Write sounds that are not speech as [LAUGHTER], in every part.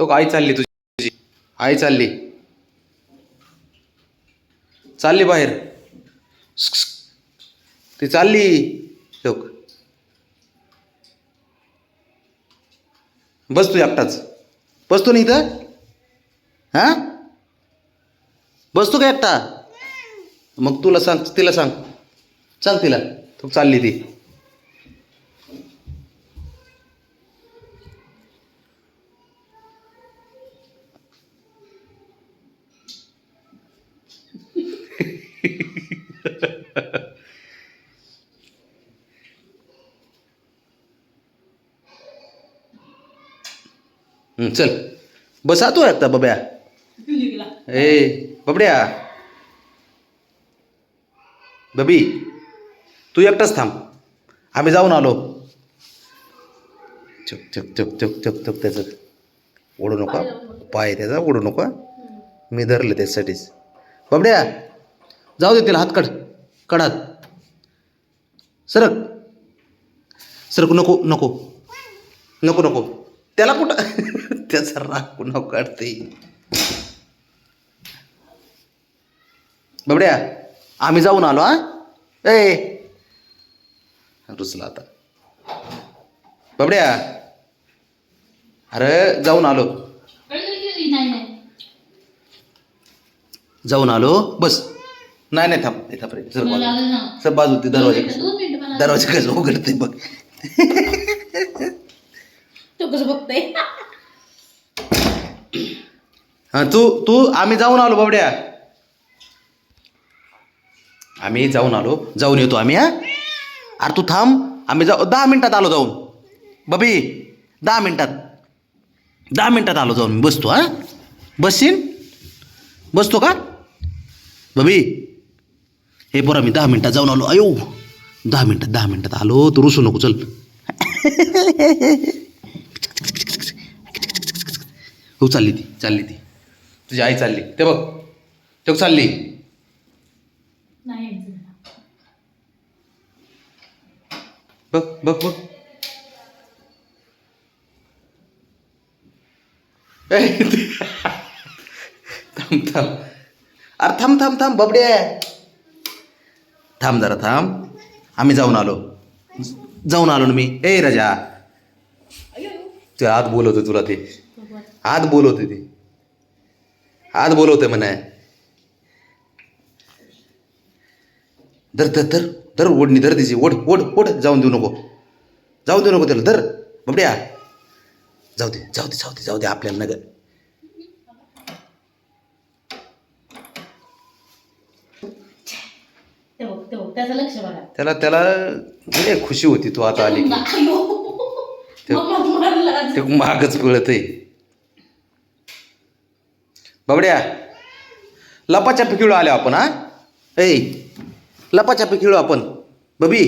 तो आई चालली तुझी. आई चालली. चालली बाहेर. ती चालली. लोक बस तू एकटाच. बसतो ना इथं? हां? बसतो का एकटा? मग तुला सांग तिला सांग. सांग तिला. तू चालली ती. चल. बसा तू आता बब्या. ए बबड्या. बबी तू एकटाच थांब. आम्ही जाऊन आलो. चुक चुक चुक चुक चुक चुक त्याचं. ओढू नका पाय त्याचा ओढू नका मी धरलं त्याच्यासाठीच. बबड्या जाऊ दे तिला हात काढ. काढ हात. सरक. सरक नको नको. नको नको. त्याला कुठं? [LAUGHS] त्याचा राग पुन्हा काढते. बबड्या आम्ही जाऊन आलो हा? ए! रुसला आता. बबड्या. अरे जाऊन आलो. जाऊन आलो. बस. नाही नाही थांब नाही थांब रे सर बाजू लागलं ना. सर बाजू ते दरवाजा दोन कसं मिनिटं मला दरवाजा कसं उघडते बघ. तो कसं बघतोय? हां तू तू आम्ही जाऊन आलो बाबड्या. आम्ही जाऊन आलो जाऊन येतो आम्ही हा? अरे तू थांब आम्ही जाऊ दहा मिनिटात आलो जाऊन. बबी दहा मिनिटात. दहा मिनिटात आलो जाऊन मी बसतो हा? बसशील बसतो का? बबी हे पोरा मी दहा मिनिटात जाऊन आलो. अयो! दहा मिनिटात दहा मिनिटात आलो. तू रुसू नको चल. हो चालली ती चालली ती. तुझी आई चालली. ते बघ ते चालली. बघ बघ बघ. [LAUGHS] थांब थांब. अरे थांब थांब थांब बबडे थांब जरा थांब. आम्ही जाऊन आलो. जाऊन आलो ना मी. ए राजा. ते आत बोलवते तुला ते. आत बोलवते ते. आत बोलवते म्हणे. धर धर धर. धर ओढणी धर तिची. ओढ ओढ ओढ. जाऊन देऊ नको. जाऊ देऊ नको त्याला. धर. बबड्या. जाऊ दे जाऊ दे जाऊ दे जाऊ दे आपल्याला नगर ते बघ ते बघ त्याचं लक्ष बघा. त्याला त्याला लय खुशी होती तू आता आली की. ते- मम्मा मारला. ते मागच पिळत आहे बबड्या लपाछपी खेळू आलो आपण हा? ए लपाछपी खेळू आपण. बबी.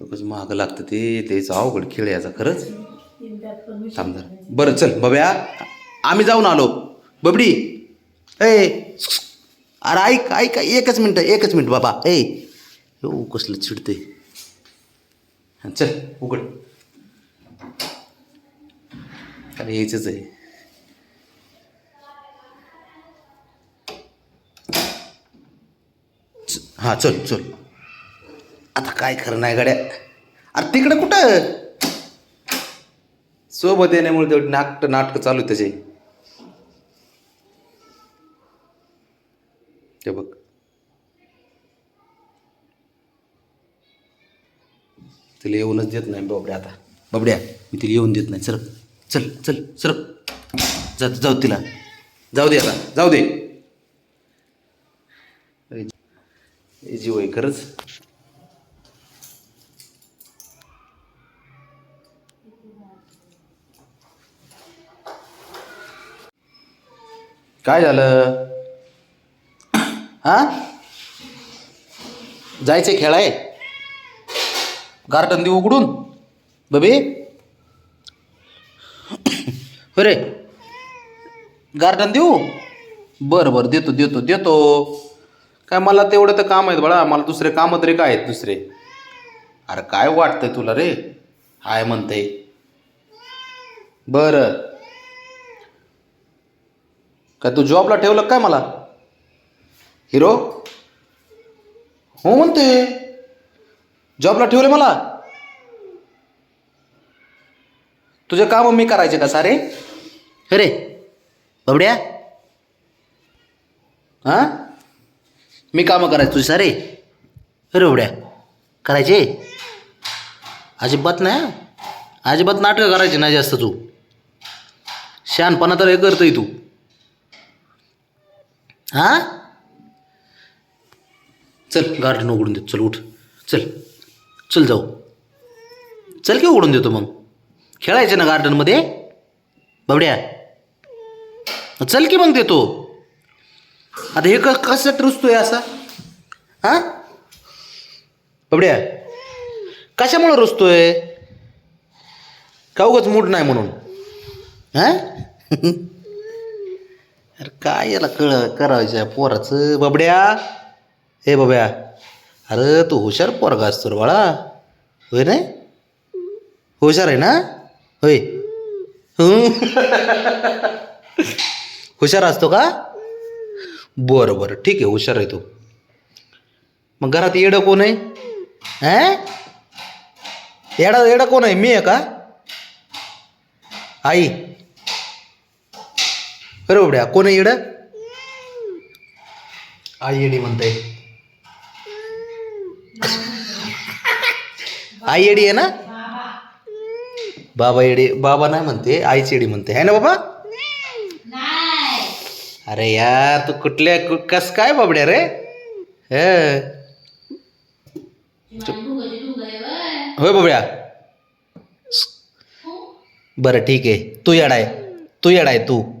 लोकच महाग लागतं ते त्याचं अवघड खेळ याचा खरंच? त्यात पण विषय थांब जरा. बरं चल बब्या आम्ही जाऊन आलो. बबडी. ए अरे ऐक ऐक एकच मिनटं एकच मिनिट बाबा. ए हो कसलं चिडते चल उघड. अरे यायचंच आहे. हां हा चल चल. आता काय खरं नाही गड्या. अरे तिकडं कुठं? सोबत येण्यामुळे तेवढी नाटक नाटकं चालू आहेत त्याचे. हे बघ. तिला येऊनच देत नाही बाबड्या आता. बाबड्या मी तिला येऊन देत नाही. सर चल चल सर जा जाऊ तिला. जाऊ दे आता जाऊ दे. हे जीव आहे खरंच. काय झालं? हा? जायचंय खेळाय? गार्डन देऊ उघडून? बबी? [COUGHS] बरे गार्डन देऊ? बरं बरं देतो देतो देतो. काय मला तेवढं तर काम आहेत बाळा मला दुसरे कामं तरी काय आहेत दुसरे? अरे काय वाटतंय तुला रे? हाय म्हणते बरं. काय तू जॉबला ठेवलं काय मला? हिरो? हो म्हणते जॉबला ठेवले मला. तुझे काम मी करायचे का सारे? अरे बबड्या. हां? मी कामं करायचे तुझे सारे. अरे बबड्या. करायचे? अजिबात नाही. अजिबात नाटकं करायचे नाही जास्त तू. शहाणपणा तर हे करतोय तू. हां? चल गार्डन उघडून देतो. चल उठ. चल. चल जाऊ. चल की उघडून देतो मग. खेळायचे ना गार्डनमध्ये? बबड्या. चल की मग देतो. आता हे क कसं रुसतोय असा? हां? बबड्या कशामुळं रुसतोय का उगाच मूड नाही म्हणून? हां? [LAUGHS] अरे काय याला कळ करायचं पोराचं? बबड्या. हे बब्या अरे तू हुशार पोरगा असतो रे बाळा. होय नाही? हुशार आहे ना? होय. हुशार असतो का? बरं बरं. ठीक आहे हुशार आहे तू. मग घरात येडं कोण आहे? हं? येडा येडा कोण आहे? मी आहे का? आई. अरे कोण आहे येडं? आई येडी म्हणते आई येडी आहे ना? बाबा येडी बाबा नाही म्हणते, आईची येडी म्हणते आहे ना बाबा? अरे यार, तू कुठल्या, कस काय बाबड्या रे? हे. होय बाबड्या. बरं, ठीक आहे. तू येडाय तू येडाय तू.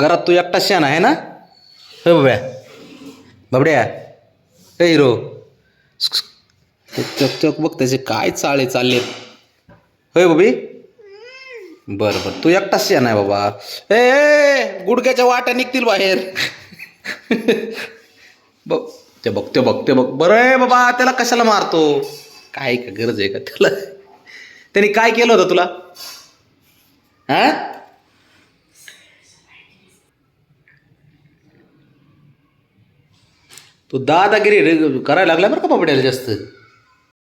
घरात तू एकटा शान आहे ना? होय बाब्या. बाबड्या. हे हिरो. चक चक बघ त्याचे काय चाळे चाललेत. होय बाबी? बरं बरं. तू एकटाच शान आहे बाबा. ए, ए गुडघ्याच्या वाट्या निघतील बाहेर. बघ ते बघ ते बघ ते बघ. बरं आहे बाबा त्याला कशाला मारतो? काय का गरज आहे का त्याला? त्यांनी काय केलं होतं तुला? हां तो दादागिरी रे करायला लागला बरं का बाबड्याला जास्त?